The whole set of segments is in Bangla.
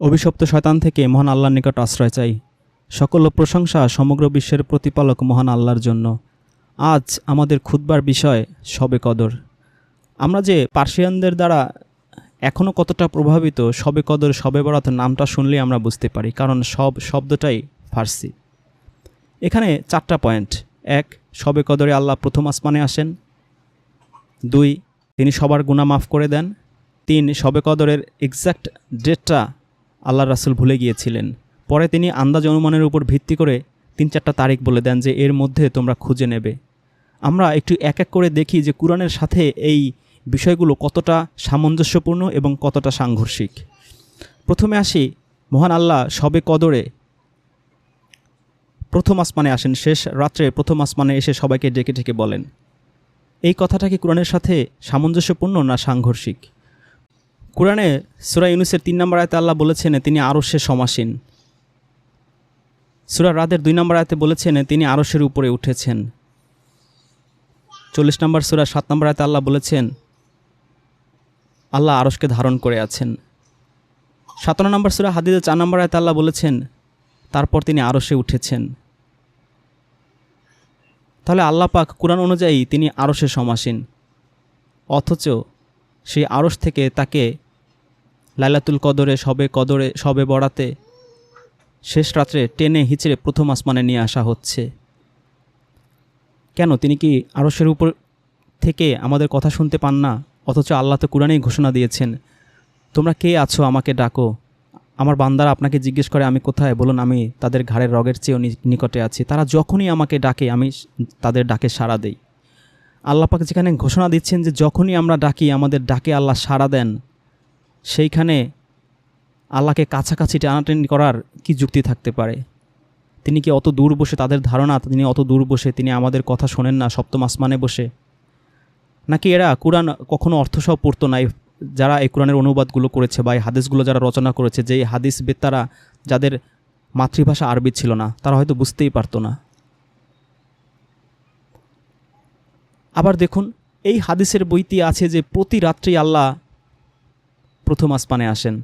অভিশপ্ত শয়তান থেকে মহান আল্লাহর নিকট আশ্রয় চাই। সকল প্রশংসা সমগ্র বিশ্বের প্রতিপালক মহান আল্লাহর জন্য। আজ আমাদের খুদবার বিষয় সবে কদর। আমরা যে পার্সিয়ানদের দ্বারা এখনও কতটা প্রভাবিত, সবে কদর, সবে বরাত নামটা শুনলেই আমরা বুঝতে পারি, কারণ সব শব্দটাই ফার্সি। এখানে চারটা পয়েন্ট। এক, সবে কদরে আল্লাহ প্রথম আসমানে আসেন। দুই, তিনি সবার গুণা মাফ করে দেন। তিন, সবে কদরের এক্স্যাক্ট ডেটটা আল্লাহ রাসুল ভুলে গিয়েছিলেন। পরে তিনি আন্দাজ অনুমানের উপর ভিত্তি করে তিন চারটা তারিখ বলে দেন যে এর মধ্যে তোমরা খুঁজে নেবে। আমরা একটু এক এক করে দেখি যে কোরআনের সাথে এই বিষয়গুলো কতটা সামঞ্জস্যপূর্ণ এবং কতটা সাংঘর্ষিক। প্রথমে আসি, মহান আল্লাহ সবে কদরে প্রথম আসমানে আসেন, শেষ রাত্রে প্রথম আসমানে এসে সবাইকে ডেকে ডেকে বলেন। এই কথাটা কি কোরআনের সাথে সামঞ্জস্যপূর্ণ না সাংঘর্ষিক? কোরআনে সুরা ইউনুসের তিন নম্বর আয়তে আল্লাহ বলেছেন, তিনি আরশে সমাসীন। সুরা রাদের দুই নম্বর আয়তে বলেছেন, তিনি আরশের উপরে উঠেছেন। চল্লিশ নম্বর সুরা সাত নম্বর আয়তে আল্লাহ বলেছেন, আল্লাহ আরশকে ধারণ করে আছেন। সাতান্ন নম্বর সুরা হাদিদে চার নম্বর আয়তে আল্লাহ বলেছেন, তারপর তিনি আরশে উঠেছেন। তাহলে আল্লাহ পাক কোরআন অনুযায়ী তিনি আরশে সমাসীন। অথচ সেই আড়স থেকে তাকে লাইলাতুল কদরে, সবে কদরে, সবে বড়াতে শেষ রাত্রে টেনে হিচড়ে প্রথম আসমানে নিয়ে আসা হচ্ছে। কেন? তিনি কি আরশের উপর থেকে আমাদের কথা শুনতে পান না? অথচ আল্লাহ তো কোরআনেই ঘোষণা দিয়েছেন, তোমরা কে আছো আমাকে ডাকো? আমার বান্দারা আপনাকে জিজ্ঞেস করে, আমি কোথায়? বলুন, আমি তাদের ঘাড়ের রগের চেয়েও নিকটে আছি। তারা যখনই আমাকে ডাকে, আমি তাদের ডাকে সাড়া দেই। আল্লাহ পাক যেখানে ঘোষণা দিচ্ছেন যে যখনই আমরা ডাকি, আমাদের ডাকে আল্লাহ সাড়া দেন, সেইখানে আল্লাহকে কাছাকাছি টানাটানি করার কি যুক্তি থাকতে পারে? তিনি কি অত দূর বসে তাদের ধারণা, তিনি অত দূর বসে তিনি আমাদের কথা শোনেন না, সপ্তম আসমানে বসে? নাকি এরা কোরআন কখনো অর্থসহ পড়তো না? যারা এই কোরআনের অনুবাদগুলো করেছে বা এই হাদিসগুলো যারা রচনা করেছে, যে হাদিস বেত্তারা, যাদের মাতৃভাষা আরবি ছিল না, তারা হয়তো বুঝতেই পারতো না। আবার দেখুন, এই হাদিসের বইতে আছে যে প্রতি রাত্রি আল্লাহ প্রথম আসমানে আসেন।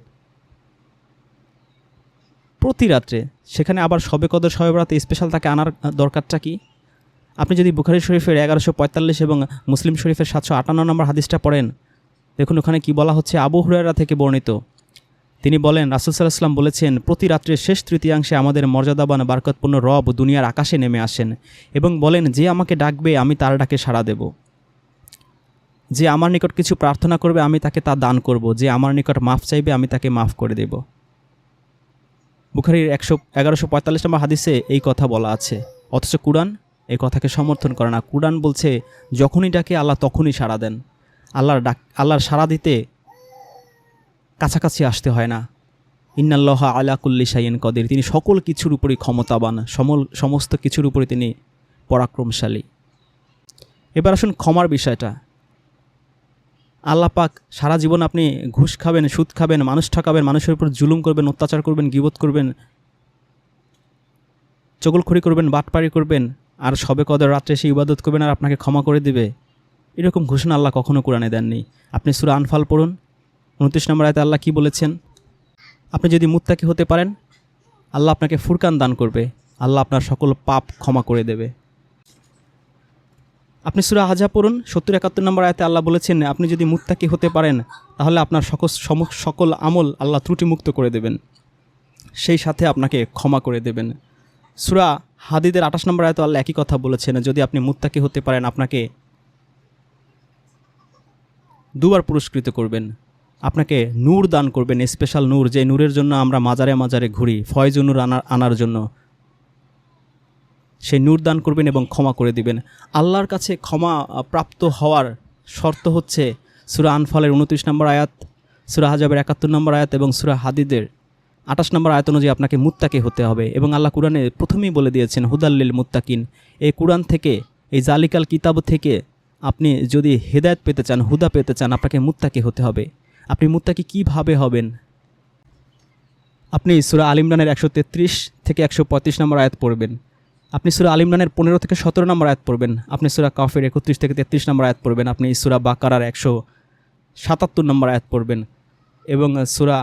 প্রতি রাত্রে। সেখানে আবার সবে কদর, সবে বরাতে স্পেশাল তাকে আনার দরকারটা কি? আপনি যদি বুখারি শরীফের এগারোশো পঁয়তাল্লিশ এবং মুসলিম শরীফের সাতশো আটান্ন নম্বর হাদিসটা পড়েন, দেখুন ওখানে কি বলা হচ্ছে, আবু হুরায়রা থেকে বর্ণিত। তিনি বলেন, রাসুল সাল্লাহ বলেছেন, প্রতি রাত্রের শেষ তৃতীয়াংশে আমাদের মর্যাদাবান বারকতপূর্ণ রব দুনিয়ার আকাশে নেমে আসেন এবং বলেন, যে আমাকে ডাকবে, আমি তার ডাকে সাড়া দেব। যে আমার নিকট কিছু প্রার্থনা করবে, আমি তাকে তা দান করব। যে আমার নিকট মাফ চাইবে, আমি তাকে মাফ করে দেব। বুখারির একশো এগারোশো পঁয়তাল্লিশ নম্বর হাদিসে এই কথা বলা আছে। অথচ কুরআন এই কথাকে সমর্থন করে না। কুরআন বলছে, যখনই ডাকে, আল্লাহ তখনই সাড়া দেন। আল্লাহর ডাক, আল্লাহর সাড়া দিতে কাছাকাছি আসতে হয় না। ইন্নাল্লাহ আলা কুল্লি সাইন কদির। তিনি সকল কিছুর উপরই ক্ষমতাবান। সমল, সমস্ত কিছুর উপরে তিনি পরাক্রমশালী। এবার আসুন ক্ষমার বিষয়টা। আল্লাহ পাক সারা জীবন আপনি ঘুষ খাবেন, সুদ খাবেন, মানুষ ঠকাবেন, মানুষের উপর জুলুম করবেন, অত্যাচার করবেন, গিবত করবেন, চগলখড়ি করবেন, বাটপাড়ি করবেন, আর সবে কদর রাত্রে এসে ইবাদত করবেন আর আপনাকে ক্ষমা করে দিবে। এরকম ঘোষণা আল্লাহ কখনো কোরআনে দেননি। আপনি সুরা আনফাল পড়ুন উনত্রিশ নম্বর আয়তে আল্লাহ কি বলেছেন? আপনি যদি মুত্তাকি হতে পারেন, আল্লাহ আপনাকে ফুরকান দান করবে। আল্লাহ আপনার সকল পাপ ক্ষমা করে দেবে। আপনি সুরা হাজা পড়ুন, সত্তর একাত্তর নম্বর আয়তে আল্লাহ বলেছেন, আপনি যদি মুত্তাকি হতে পারেন, তাহলে আপনার সকল সকল আমল আল্লাহ ত্রুটিমুক্ত করে দেবেন। সেই সাথে আপনাকে ক্ষমা করে দেবেন। সুরা হাদিদের আঠাশ নম্বর আয়তে আল্লাহ একই কথা বলেছেন, যদি আপনি মুত্তাকি হতে পারেন, আপনাকে দুবার পুরস্কৃত করবেন। আপনাকে নূর দান করবেন স্পেশাল নূর, যে নূরের জন্য আমরা মাজারে মাজারে ঘুরি, ফয়জ নূর আনার আনার জন্য। সেই নূর দান করবেন এবং ক্ষমা করে দিবেন। আল্লাহর কাছে ক্ষমা প্রাপ্ত হওয়ার শর্ত হচ্ছে সুরা আনফালের উনত্রিশ নম্বর আয়াত, সুরা হাজাবের একাত্তর নম্বর আয়াত এবং সুরা হাদিদের আঠাশ নম্বর আয়াত অনুযায়ী আপনাকে মুত্তাকি হতে হবে এবং আল্লাহ কোরআনে প্রথমেই বলে দিয়েছেন হুদাল্লিল মুত্তাকিন। এই কোরআন থেকে, এই জালিকাল কিতাব থেকে আপনি যদি হেদায়েত পেতে চান, হুদা পেতে চান, আপনাকে মুত্তাকি হতে হবে। আপনি মুত্তাকি কীভাবে হবেন? আপনি সুরা আল ইমরানের একশো তেত্রিশ থেকে একশো পঁয়ত্রিশ নম্বর আয়াত পড়বেন। আপনি সুরা আল ইমরানের পনেরো থেকে সতেরো নম্বর আয়াত পড়বেন। আপনি সুরা কাফের একত্রিশ থেকে তেত্রিশ নম্বর আয়াত পড়বেন। আপনি সুরা বাকারার একশো সাতাত্তর নম্বর আয়াত পড়বেন এবং সুরা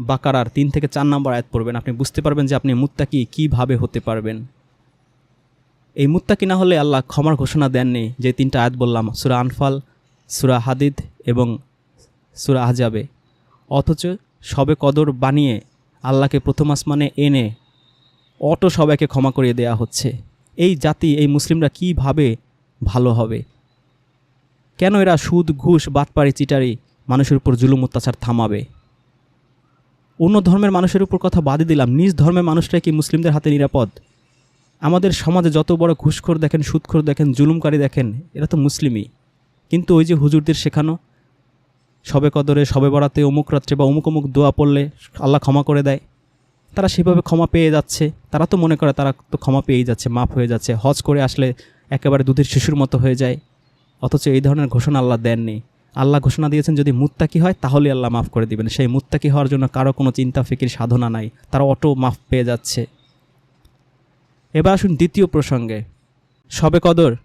বাকারার তিন থেকে চার নম্বর আয়াত পড়বেন। আপনি বুঝতে পারবেন যে আপনি মুত্তাকি কীভাবে হতে পারবেন। এই মুত্তাকি না হলে আল্লাহ ক্ষমার ঘোষণা দেননি যে তিনটা আয়াত বললাম। সুরা আনফাল, সুরা হাদিদ এবং সুরা আহজাবে। অথচ সবে কদর বানিয়ে আল্লাহকে প্রথম আসমানে এনে অটো সবাইকে ক্ষমা করিয়ে দেয়া হচ্ছে। এই জাতি, এই মুসলিমরা কীভাবে ভালো হবে? কেন এরা সুদ, ঘুষ, বাটপাড়ি, চিটারি মানুষের উপর জুলুম, অত্যাচার থামাবে? অন্য ধর্মের মানুষের উপর কথা বাদই দিলাম। নিজ ধর্মের মানুষরাই কি মুসলিমদের হাতে নিরাপদ? আমাদের সমাজে যত বড় ঘুষখোর দেখেন, সুদখোর দেখেন, জুলুমকারী দেখেন, এরা তো মুসলিমই। কিন্তু ওই যে হুজুরদের শেখানো সবে কদরে, সবে বরাতে, অমুক রাত্রে বা অমুক অমুক দোয়া পড়লে আল্লাহ ক্ষমা করে দেয়। তারা সেভাবে ক্ষমা পেয়ে যাচ্ছে। তারা তো মনে করে তারা তো ক্ষমা পেয়েই যাচ্ছে, মাফ হয়ে যাচ্ছে। হজ করে আসলে একেবারে দুধের শিশুর মতো হয়ে যায়। অথচ এই ধরনের ঘোষণা আল্লাহ দেননি। আল্লাহ ঘোষণা দিয়েছেন, যদি মুত্তাকি হয় তাহলে আল্লাহ মাফ করে দিবেন। সেই মুত্তাকি হওয়ার জন্য কারও কোনো চিন্তা, ফিকির, সাধনা নাই। তারা অটো মাফ পেয়ে যাচ্ছে। এবার আসুন দ্বিতীয় প্রসঙ্গে। সবে কদর।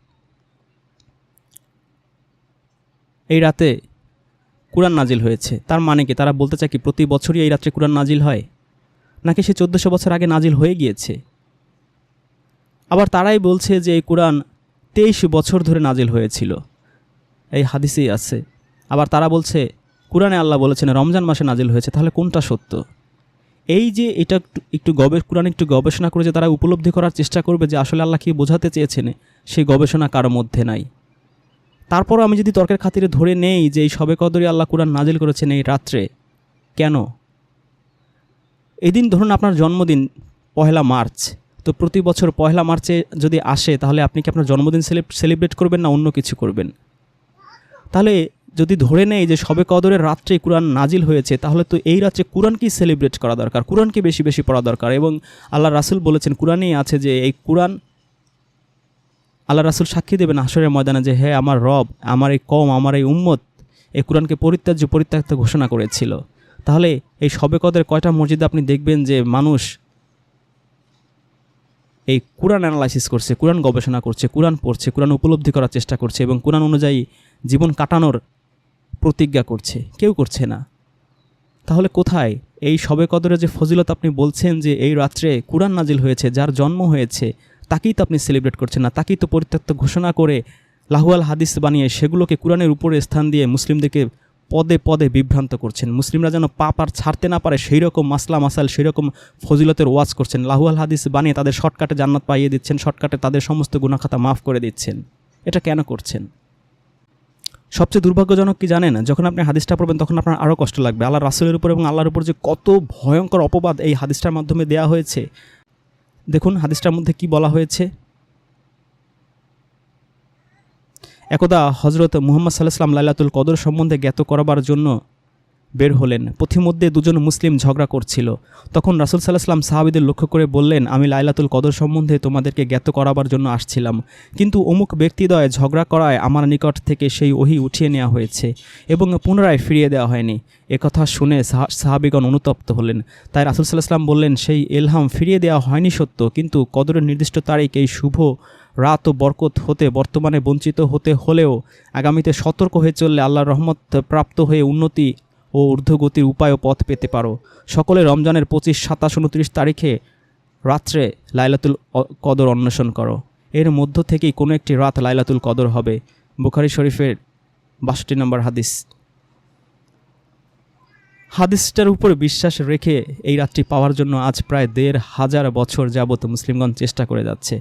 এই রাতে কোরআন নাজিল হয়েছে। তার মানে কি? তারা বলতে চায় কি, প্রতি বছরই এই রাত্রে কোরআন নাজিল হয়? নাকি সে চোদ্দোশো বছর আগে নাজিল হয়ে গিয়েছে? আবার তারাই বলছে যে এই কোরআন তেইশ বছর ধরে নাজিল হয়েছিল। এই হাদিসেই আছে। আবার তারা বলছে, কোরআনে আল্লাহ বলেছেন, রমজান মাসে নাজিল হয়েছে, তাহলে কোনটা সত্য? এই যে এটা একটু গবে কোরআন একটু গবেষণা করে যে তারা উপলব্ধি করার চেষ্টা করবে যে আসলে আল্লাহ কী বোঝাতে চেয়েছেন সেই গবেষণা কারও মধ্যে নাই। তারপরও আমি যদি তর্কের খাতিরে ধরে নেই যে এই সবে কদরে আল্লাহ কোরআন নাজিল করেছেন এই রাত্রে, কেন? এদিন ধরুন আপনার জন্মদিন, পহেলা মার্চ। তো প্রতি বছর পহেলা মার্চে যদি আসে, তাহলে আপনি কি আপনার জন্মদিন সেলিব্রেট করবেন না অন্য কিছু করবেন? তাহলে যদি ধরে নেই যে সবে কদরের রাত্রে কোরআন নাজিল হয়েছে, তাহলে তো এই রাত্রে কোরআনকেই সেলিব্রেট করা দরকার? কোরআনকে বেশি বেশি পড়া দরকার? এবং আল্লাহ রাসুল বলেছেন, কোরআনেই আছে যে এই কোরআন আল্লাহ রাসুল সাক্ষী দেবেন আসরের ময়দানে যে হ্যাঁ আমার রব, আমার এই কম আমার এই উম্মত, এই কোরআনকে পরিত্যাজ্য, পরিত্যক্ত ঘোষণা করেছিল। তাহলে এই সবে কদের কয়টা মসজিদে আপনি দেখবেন যে মানুষ এই কোরআন অ্যানালাইসিস করছে, কোরআন গবেষণা করছে, কোরআন পড়ছে, কোরআন উপলব্ধি করার চেষ্টা করছে এবং কোরআন অনুযায়ী জীবন কাটানোর প্রতিজ্ঞা করছে। কেউ করছে না। তাহলে কোথায়? এই সবে কদরে যে ফজিলত আপনি বলছেন যে, এই রাত্রে কোরআন নাজিল হয়েছে, যার জন্ম হয়েছে তাকেই তো আপনি সেলিব্রেট করছেন না, তাকেই তো পরিত্যক্ত ঘোষণা করে লাহুয়াল হাদিস বানিয়ে সেগুলোকে কোরআনের উপরে স্থান দিয়ে মুসলিমদেরকে পদে পদে বিভ্রান্ত করছেন। মুসলিমরা যেন পাপ আর ছাড়তে না পারে সেই রকম মাসলা মাসাল সেই রকম ফজিলতের ওয়াজ করছেন। লাহুয়াল হাদিস বানিয়ে তাদের শর্টকাটে জান্নাত পাইয়ে দিচ্ছেন, শর্টকাটে তাদের সমস্ত গুণাখাতা মাফ করে দিচ্ছেন। এটা কেন করছেন? সবচেয়ে দুর্ভাগ্যজনক কি জানেন? যখন আপনি হাদিসটা পড়বেন, তখন আপনার আরও কষ্ট লাগবে। আল্লাহ রাসুলের উপর এবং আল্লাহর উপর যে কত ভয়ঙ্কর অপবাদ এই হাদিসটার মাধ্যমে দেয়া হয়েছে দেখুন হাদিসটার মধ্যে কি বলা হয়েছে। একদা হজরত মুহম্মদ সাল্লাম লাইলাতুল কদর সম্বন্ধে জ্ঞাত করবার জন্য বের হলেন। পথিমধ্যে দুজন মুসলিম ঝগড়া করছিল। তখন রাসুল সাল্লাহাম সাহাবিদের লক্ষ্য করে বললেন, আমি লাইলাতুল কদর সম্বন্ধে তোমাদেরকে জ্ঞাত করাবার জন্য আসছিলাম। কিন্তু অমুক ব্যক্তিদ্বয় ঝগড়া করায় আমার নিকট থেকে সেই ওহি উঠিয়ে নেওয়া হয়েছে এবং পুনরায় ফিরিয়ে দেওয়া হয়নি। একথা শুনে সাহাবিগণ অনুতপ্ত হলেন। তাই রাসুল সাল্লাহাম বললেন, সেই এলহাম ফিরিয়ে দেওয়া হয়নি সত্য, কিন্তু কদরের নির্দিষ্ট তারিখ এই শুভ রাত ও বরকত হতে বর্তমানে বঞ্চিত হতে হলেও আগামীতে সতর্ক হয়ে চললে আল্লাহর রহমত প্রাপ্ত হয়ে উন্নতি ও ঊর্ধ্বগতির উপায় ও পথ পেতে পারো। সকলে রমজানের পঁচিশ, সাতাশ, উনত্রিশ তারিখে রাত্রে লাইলাতুল কদর অন্বেষণ করো। এর মধ্য থেকেই কোনো একটি রাত লাইলাতুল কদর হবে। বুখারি শরীফের বাষট্টি নম্বর হাদিস। হাদিসটার উপর বিশ্বাস রেখে এই রাতটি পাওয়ার জন্য আজ প্রায় দেড় হাজার বছর যাবত মুসলিমগণ চেষ্টা করে যাচ্ছে।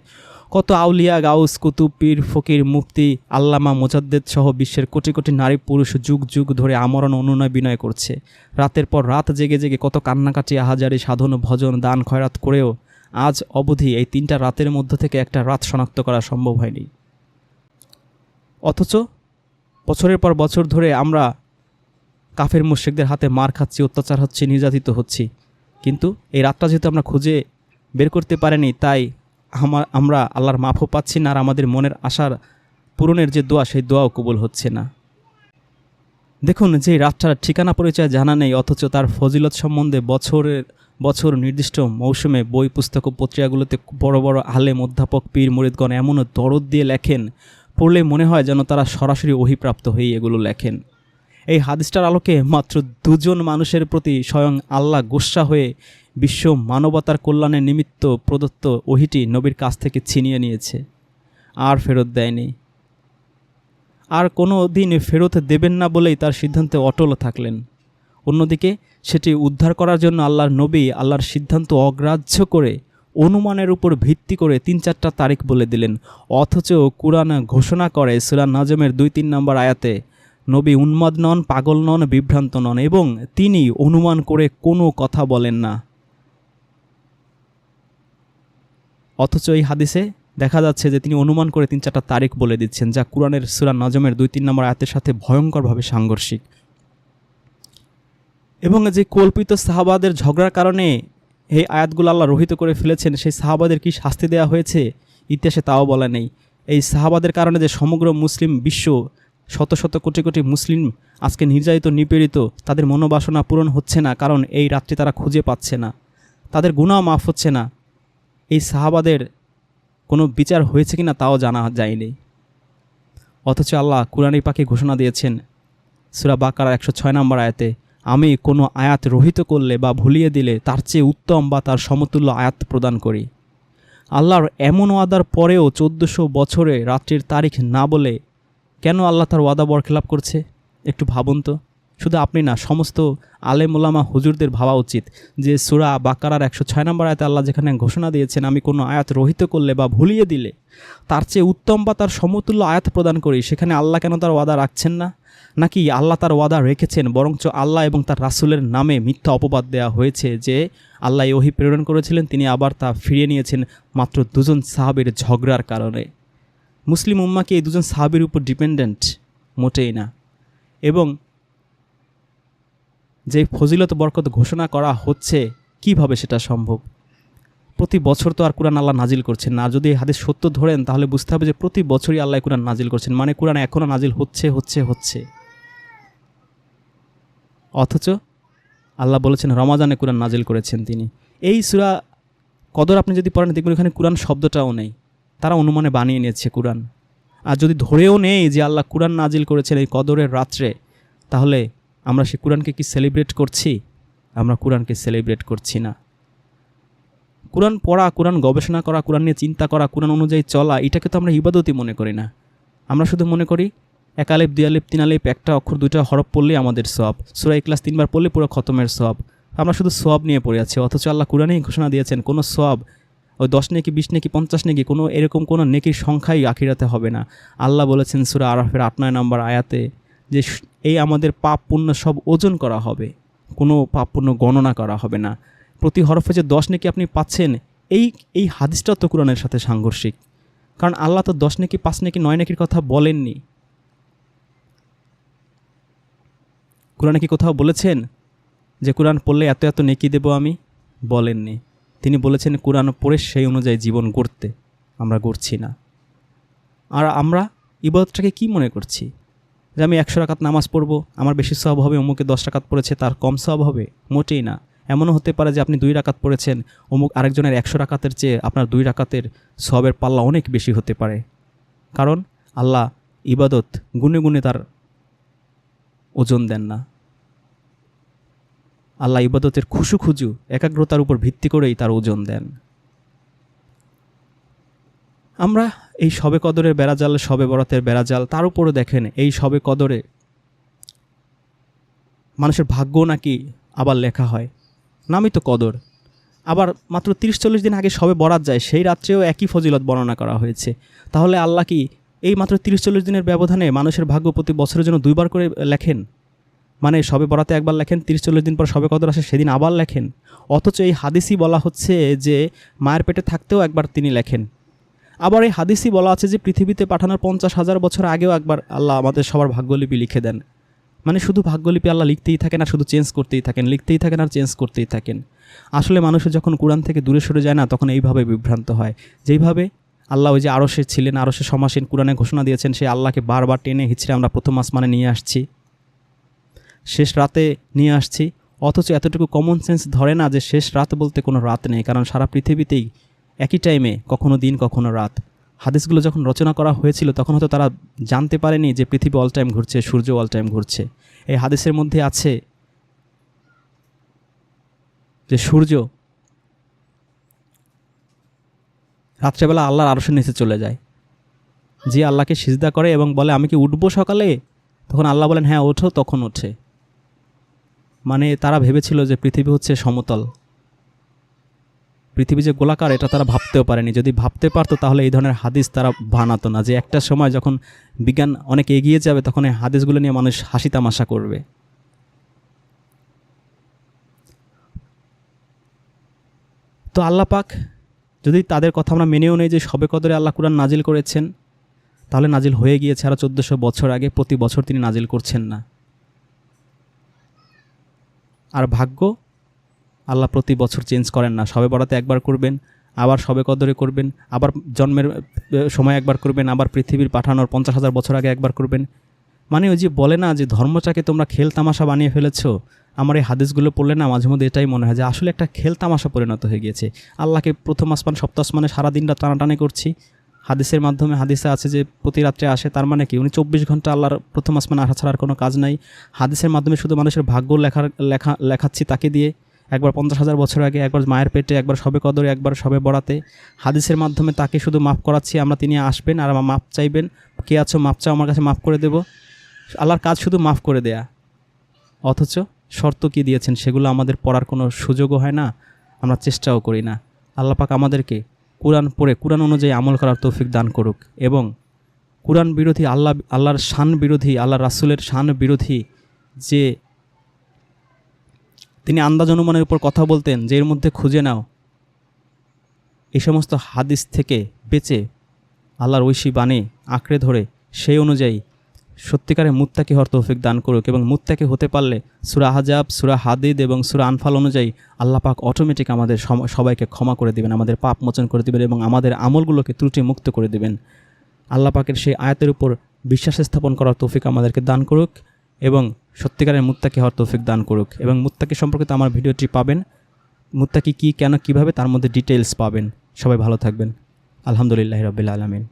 কত আউলিয়া, গাউস, কুতুব, পীর, ফকির, মুফতি, আল্লামা, মোজাদ্দেদ সহ বিশ্বের কোটি কোটি নারী, পুরুষ যুগ যুগ ধরে আমরণ, অনুনয়, বিনয় করছে। রাতের পর রাত জেগে জেগে কত কান্নাকাটি, আহাজারি, সাধন, ভজন, দান, খয়রাত করেও আজ অবধি এই তিনটা রাতের মধ্য থেকে একটা রাত শনাক্ত করা সম্ভব হয়নি। অথচ বছরের পর বছর ধরে আমরা কাফের মুশ্রিকদের হাতে মার খাচ্ছি, অত্যাচার হচ্ছে, নির্যাতিত হচ্ছি। কিন্তু এই রাতটা যেহেতু আমরা খুঁজে বের করতে পারিনি, তাই আমার, আমরা আল্লাহর মাফও পাচ্ছি না আর আমাদের মনের আশার পূরণের যে দোয়া, সেই দোয়াও কবুল হচ্ছে না। দেখুন যে রাতটার ঠিকানা পরিচয় জানা নেই, অথচ তার ফজিলত সম্বন্ধে বছরের, বছর নির্দিষ্ট মৌসুমে বই, পুস্তক পত্রিকাগুলোতে বড় বড় আলেম অধ্যাপক পীর মরিদগণ এমনও দরদ দিয়ে লেখেন, পড়লে মনে হয় যেন তারা সরাসরি অহিপ্রাপ্ত হয়ে এগুলো লেখেন। এই হাদিসটার আলোকে মাত্র দুজন মানুষের প্রতি স্বয়ং আল্লাহ গোস্সা হয়ে বিশ্ব মানবতার কল্যাণের নিমিত্ত প্রদত্ত ওহিটি নবীর কাছ থেকে ছিনিয়ে নিয়েছে। আর ফেরত দেয়নি। আর কোনো দিন ফেরত দেবেন না বলেই তার সিদ্ধান্তে অটল থাকলেন। অন্যদিকে সেটি উদ্ধার করার জন্য আল্লাহর নবী আল্লাহর সিদ্ধান্ত অগ্রাহ্য করে অনুমানের উপর ভিত্তি করে তিন চারটা তারিখ বলে দিলেন। অথচ কুরআন ঘোষণা করে সুরা নাজমের দুই তিন নম্বর আয়াতে, নবী উন্মাদ নন, পাগল নন, বিভ্রান্ত নন এবং তিনি অনুমান করে কোনো কথা বলেন না। অথচ এই হাদিসে দেখা যাচ্ছে যে তিনি অনুমান করে তিন চারটা তারিখ বলে দিচ্ছেন, যা কোরআনের সুরা নাজমের দুই তিন নম্বর আয়াতের সাথে ভয়ঙ্করভাবে সাংঘর্ষিক। এবং যে কল্পিত সাহাবাদের ঝগড়ার কারণে এই আয়াতগুলো আল্লাহ রহিত করে ফেলেছেন, সেই সাহাবাদের কি শাস্তি দেওয়া হয়েছে? ইতিহাসে তাও বলা নেই। এই সাহাবাদের কারণে যে সমগ্র মুসলিম বিশ্ব শত শত কোটি কোটি মুসলিম আজকে নির্যাতিত, নিপীড়িত, তাদের মনোবাসনা পূরণ হচ্ছে না, কারণ এই রাত্রি তারা খুঁজে পাচ্ছে না। তাদের গুণাও মাফ হচ্ছে না। এই সাহাবাদের কোনো বিচার হয়েছে কিনা তাও জানা যায়নি। অথচ আল্লাহ কুরআনী পাখি ঘোষণা দিয়েছেন, সুরা বাকার একশো ছয় নম্বর আয়াতে, আমি কোনো আয়াত রহিত করলে বা ভুলিয়ে দিলে তার চেয়ে উত্তম বা তার সমতুল্য আয়াত প্রদান করি। আল্লাহর এমন ওয়াদার পরেও চোদ্দোশো বছরে রাত্রির তারিখ না বলে কেন আল্লাহ তার ওয়াদা বরখেলাপ করছে? একটু ভাবুন তো। শুধু আপনি না, সমস্ত আলেমুলামা হুজুরদের ভাবা উচিত যে সুরা বাকারার একশো ছয় নম্বর আয়াতে আল্লাহ যেখানে ঘোষণা দিয়েছেন, আমি কোনো আয়াত রহিত করলে বা ভুলিয়ে দিলে, তার চেয়ে উত্তম বা তার সমতুল্য আয়াত প্রদান করি, সেখানে আল্লাহ কেন তার ওয়াদা রাখছেন না? নাকি আল্লাহ তার ওয়াদা রেখেছেন, বরঞ্চ আল্লাহ এবং তার রাসুলের নামে মিথ্যা অপবাদ দেওয়া হয়েছে যে আল্লাহ ওহি প্রেরণ করেছিলেন, তিনি আবার তা ফিরিয়ে নিয়েছেন মাত্র দুজন সাহাবের ঝগড়ার কারণে। মুসলিম উম্মাকে এই দুজন সাহাবির উপর ডিপেন্ডেন্ট মোটেই না। এবং যে ফজিলত বরকত ঘোষণা করা হচ্ছে, কীভাবে সেটা সম্ভব? প্রতি বছর তো আর কোরআন আল্লাহ নাজিল করছেন না। যদি হাদিস সত্য ধরেন, তাহলে বুঝতে হবে যে প্রতি বছরই আল্লাহ কোরআন নাজিল করছেন। মানে কোরআন এখনও নাজিল হচ্ছে হচ্ছে হচ্ছে। অথচ আল্লাহ বলেছেন, রমাজানে কোরআন নাজিল করেছেন তিনি। এই সুরা কদর আপনি যদি পড়েন, দেখবেন এখানে কোরআন শব্দটাও নেই। তারা অনুমানে বানিয়ে নিয়েছে কোরআন। আর যদি ধরেও নেই যে আল্লাহ কোরআন নাজিল করেছেন এই কদরের রাত্রে, তাহলে আমরা সে কোরআনকে কি সেলিব্রেট করছি? আমরা কোরআনকে সেলিব্রেট করছি না। কোরআন পড়া, কোরআন গবেষণা করা, কোরআন নিয়ে চিন্তা করা, কোরআন অনুযায়ী চলা, এটাকে তো আমরা ইবাদতই মনে করি না। আমরা শুধু মনে করি, এক আলেপ দুই আলেপ তিন আলেপ একটা অক্ষর, দুইটা হরফ পড়লেই আমাদের সব সুরাই ক্লাস তিনবার পড়লে পুরো খতমের সব আমরা শুধু সব নিয়ে পড়ে আছি, অথচ আল্লাহ কোরআনেই ঘোষণা দিয়েছেন, কোনো সব ওই দশ নেকি, বিশ নেকি, পঞ্চাশ নেকি, কোনো এরকম কোনো নেকির সংখ্যাই আখিরাতে হবে না। আল্লাহ বলেছেন সুরা আরফের আট, নয় নম্বর আয়াতে যে এই আমাদের পাপ পুণ্য সব ওজন করা হবে। কোনো পাপ পুণ্য গণনা করা হবে না। প্রতি হরফে যে দশ নেকি আপনি পাচ্ছেন, এই এই হাদিসটা তো কোরআনের সাথে সাংঘর্ষিক। কারণ আল্লাহ তো দশ নেকি, পাঁচ নেকি, নয় নেকির কথা বলেননি। কোরআনে কি কোথাও বলেছেন যে কোরআন পড়লে এত এত নেকি দেব আমি? বলেননি। তিনি বলেছেন, কোরআন পড়ে সেই অনুযায়ী জীবন গড়তে আমরা গড়ছি না। আর আমরা ইবাদতটাকে কি মনে করছি? যে আমি একশো রাকাত নামাজ পড়ব, আমার বেশি সব হবে, অমুকে দশ রাকাত পড়েছে, তার কম সব হবে? মোটেই না। এমনও হতে পারে যে আপনি দুই রাকাত পড়েছেন, অমুক আরেকজনের একশো রাকাতের চেয়ে আপনার দুই রাকাতের সবের পাল্লা অনেক বেশি হতে পারে। কারণ আল্লাহ ইবাদত গুনে গুনে তার ওজন দেন না। আল্লাহ ইবাদতের খুশু খুজু একাগ্রতার উপর ভিত্তি করেই তার ওজন দেন। আমরা এই সবে কদরের বেড়াজাল সবে বরাতের বেড়াজাল তার উপরে দেখেন এই সবে কদরে মানুষের ভাগ্য নাকি আবার লেখা হয়। নামই তো কদর। আবার মাত্র তিরিশ চল্লিশ দিন আগে সবে বরাত যায়, সেই রাত্রেও একই ফজিলত বর্ণনা করা হয়েছে। তাহলে আল্লাহ কি এই মাত্র তিরিশ চল্লিশ দিনের ব্যবধানে মানুষের ভাগ্য প্রতি বছরের জন্য দুইবার করে লেখেন? মানে সবে বরাতে একবার লেখেন তিরিশ চল্লিশ দিন পর সবে কদর আসে, সেদিন আবার লেখেন? অথচ এই হাদিসই বলা হচ্ছে যে, মায়ের পেটে থাকতেও একবার তিনি লেখেন। আবার এই হাদিসই বলা আছে যে পৃথিবীতে পাঠানোর পঞ্চাশ হাজার বছর আগেও একবার আল্লাহ আমাদের সবার ভাগ্যলিপি লিখে দেন। মানে শুধু ভাগ্যলিপি আল্লাহ লিখতেই থাকেন আর শুধু চেঞ্জ করতেই থাকেন, লিখতেই থাকেন আর চেঞ্জ করতেই থাকেন। আসলে মানুষ যখন কোরআন থেকে দূরে সরে যায় না, তখন এইভাবে বিভ্রান্ত হয়। যেইভাবে আল্লাহ ওই যে আরসে ছিলেন আরসে সমাসীন কোরআনে ঘোষণা দিয়েছেন সেই আল্লাহকে বারবার টেনে হিচড়ে আমরা প্রথম আসমানে নিয়ে আসছি। শেষ রাতে নিয়ে আসছি। অথচ এতটুকু কমন সেন্স ধরে না যে শেষ রাত বলতে কোনো রাত নেই, কারণ সারা পৃথিবীতেই একই টাইমে কখনো দিন, কখনো রাত। হাদিসগুলো যখন রচনা করা হয়েছিল, তখন হয়তো তারা জানতে পারেনি যে পৃথিবী অল টাইম ঘুরছে, সূর্য অল টাইম ঘুরছে। এই হাদিসের মধ্যে আছে যে সূর্য রাত্রেবেলা আল্লাহর আরশের নিচে চলে যায়। যে আল্লাহকে সিজদা করে এবং বলে, আমি কি উঠবো সকালে? তখন আল্লাহ বলেন হ্যাঁ ওঠো, তখন ওঠে। মানে তারা ভেবেছিল যে পৃথিবী হচ্ছে সমতল। পৃথিবী যে গোলাকার, এটা তারা ভাবতেও পারেনি। যদি ভাবতে পারতো, তাহলে এই ধরনের হাদিস তারা বানাতো না। যে একটা সময় যখন বিজ্ঞান অনেক এগিয়ে যাবে, তখন এই হাদিসগুলো নিয়ে মানুষ হাসি তামাশা করবে। তো আল্লাহ পাক, যদি তাদের কথা আমরা মেনেও নেই যে সবে কদরে আল্লাহ কুরআন নাজিল করেছেন, তাহলে নাজিল হয়ে গিয়েছে আরও চোদ্দোশো বছর আগে, প্রতি বছর তিনি নাজিল করছেন না। আর ভাগ্য আল্লাহ প্রতি বছর চেঞ্জ করেন না। সবে বরাতে একবার করবেন, আবার সবে কদরে করবেন, আবার জন্মের সময় একবার করবেন, আবার পৃথিবীর পাঠানোর পঞ্চাশ হাজার বছর আগে একবার করবেন। মানে ওই যে বলে না যে ধর্মটাকে তোমরা খেল তামাশা বানিয়ে ফেলেছো, আমার এই হাদিসগুলো পড়লে না মাঝে মধ্যে এটাই মনে হয় যে আসলে একটা খেল তামাশা পরিণত হয়ে গিয়েছে। আল্লাহকে প্রথম আসমান সপ্তাহ আসমানে সারাদিনটা টানাটানি করছি। হাদিসের মাধ্যমে হাদিসে আছে যে প্রতি রাত্রে আসে, তার মানে কি? উনি চব্বিশ ঘণ্টা আল্লাহর প্রথম আসমানে আসা ছাড়া আর কোনো কাজ নাই। হাদিসের মাধ্যমে শুধু মানুষের ভাগ্য লেখার, লেখা, লেখাচ্ছি তাকে দিয়ে। একবার পঞ্চাশ হাজার বছর আগে, একবার মায়ের পেটে, একবার সবে কদরে, একবার সবে বড়াতে হাদিসের মাধ্যমে তাকে শুধু মাফ করাচ্ছি, আমরা তিনি আসবেন আর আমার মাপ চাইবেন। কে আছো, মাপ চাও, আমার কাছে মাফ করে দেব। আল্লাহর কাজ শুধু মাফ করে দেয়া। অথচ শর্ত কি দিয়েছেন, সেগুলো আমাদের পড়ার কোনো সুযোগও হয় না, আমরা চেষ্টাও করি না। আল্লাহ পাক আমাদেরকে কোরআন পড়ে, কোরআন অনুযায়ী আমল করার তৌফিক দান করুক এবং কোরআন বিরোধী, আল্লাহ, আল্লাহর শান বিরোধী আল্লাহ রাসুলের শান বিরোধী যে তিনি আন্দাজ অনুমানের উপর কথা বলতেন যে এর মধ্যে খুঁজে নাও। এ সমস্ত হাদিস থেকে বেঁচে আল্লাহর ঐশী বাণী আঁকড়ে ধরে সেই অনুযায়ী সত্যিকারে মুত্তাকি হওয়ার তৌফিক দান করুক এবং মুত্তাকি হতে পারলে সুরা হাজাব, সুরা হাদিদ এবং সুরা আনফাল অনুযায়ী আল্লাহ পাক অটোমেটিক আমাদের সবাইকে ক্ষমা করে দিবেন, আমাদের পাপ মোচন করে দিবেন এবং আমাদের আমলগুলোকে ত্রুটি মুক্ত করে দিবেন। আল্লাহ পাকের সেই আয়াতের উপর বিশ্বাস স্থাপন করার তৌফিক আমাদেরকে দান করুক। এবং সত্যিকারের মুত্তাকি হওয়ার তৌফিক দান করুক। এবং মুত্তাকি সম্পর্কিত আমার ভিডিওটি পাবেন। মুত্তাকি কী, কেন, কীভাবে, তার মধ্যে ডিটেলস পাবেন। সবাই ভালো থাকবেন। আলহামদুলিল্লাহ রবিল আলমিন।